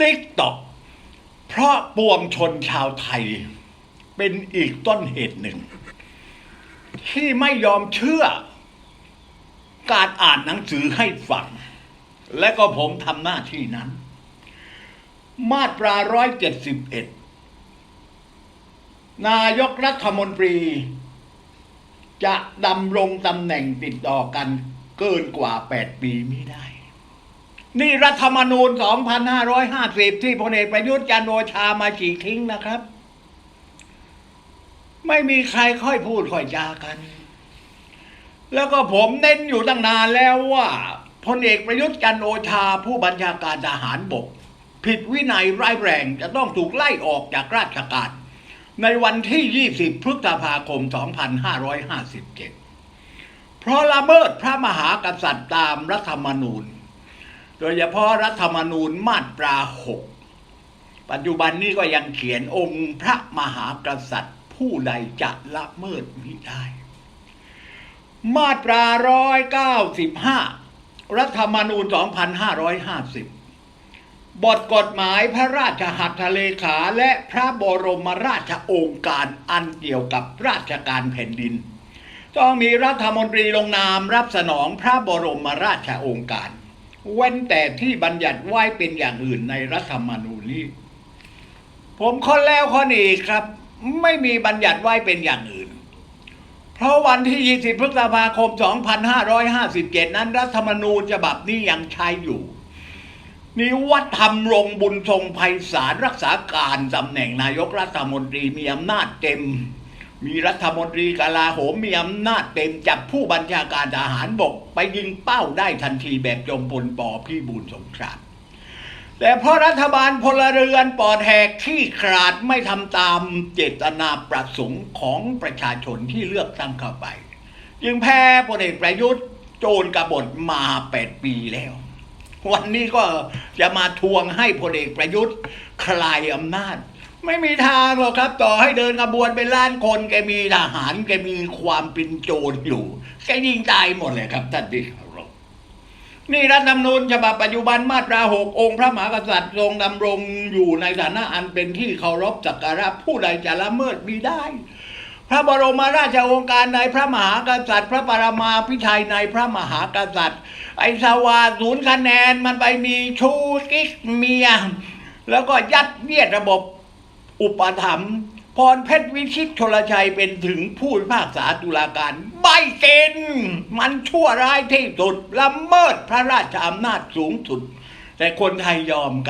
ติ๊กตอกเพราะปวงชนชาวไทย เป็นอีกต้นเหตุหนึ่ง ที่ไม่ยอมเชื่อ การอ่านหนังสือให้ฟัง และก็ผมทำหน้าที่นั้น มาตราร้อยเจ็ดสิบเอ็ดนายกรัฐมนตรี จะดำรงตำแหน่งติดต่อกันเกินกว่า 8 ปีไม่ได้ นี่รัฐธรรมนูญ 2550 ที่พลเอกประยุทธ์จันโอชามาฉีกทิ้งนะครับ ไม่มีใครค่อยพูดค่อยจากัน แล้วก็ผมเน้นอยู่ตั้งนานแล้วว่าพลเอกประยุทธ์จันโอชาผู้บัญชาการทหารบก ผิดวินัยร้ายแรงจะต้องถูกไล่ออกจากราชการในวันที่ 20 พฤษภาคม 2557 เพราะละเมิดพระมหากษัตริย์ตามรัฐธรรมนูญ โดยเฉพาะรัฐธรรมนูญมาตรา6ปัจจุบันนี้ก็ยังเขียนองค์พระมหากษัตริย์ ผู้ใดจะละเมิดมิได้ มาตรา195รัฐธรรมนูญ2550บทกฎหมายพระราชหัตถเลขาและพระบรมราชโองการอันเกี่ยวกับราชการแผ่นดิน ต้องมีรัฐมนตรีลงนามรับสนองพระบรมราชโองการ เว้นแต่ที่บัญญัติไว้เป็นอย่างอื่นในรัฐธรรมนูญนี้ ผมค้นแล้วค้นอีกครับ ไม่มีบัญญัติไว้เป็นอย่างอื่น เพราะวันที่ 20 พฤษภาคม 2557 นั้นรัฐธรรมนูญฉบับนี้ยังใช้อยู่นิวัฒนธรรมรงบุญทรงไพศาลรักษาการตำแหน่งนายกรัฐมนตรีมีอำนาจเต็ม มีรัฐมนตรีกลาโหมมีอำนาจเต็มจับผู้บัญชาการทหารบก ไปยิงเป้าได้ทันทีแบบจมพลปอพี่บูลสงครามแต่เพราะรัฐบาลพลเรือนปอดแหกที่ขาดไม่ทำตามเจตนาประสงค์ของประชาชนที่เลือกตั้งเข้าไป จึงแพ้พลเอกประยุทธ์โจรกบฏมาแปดปีแล้ว วันนี้ก็จะมาทวงให้พลเอกประยุทธ์คลายอำนาจ ไม่มีทางหรอกครับ ต่อให้เดินขบวนเป็นล้านคนแกมีทหารแกมีความเป็นโจรอยู่แกยิงตายหมดเลยครับท่านที่เคารพนี่รัฐธรรมนูญฉบับปัจจุบันมาตราหกองค์พระมหากษัตริย์ทรงดำรงอยู่ในฐานะอันเป็นที่เคารพสักการะผู้ใดจะละเมิดมิได้ พระบรมราชโองการในพระมหากษัตริย์ พระปรมาภิไธยในพระมหากษัตริย์ ไอสวาศูนย์คะแนนมันไปมีชูกิ๊กเมีย แล้วก็ยัดเยียดระบบ อุปถัมภ์พรเพชรวิชิตชลชัยเป็นถึงผู้พิพากษาตุลาการ ใบเกณฑ์มันชั่วร้ายที่สุดละเมิดพระราชอำนาจสูงสุด แต่คนไทยยอมกัน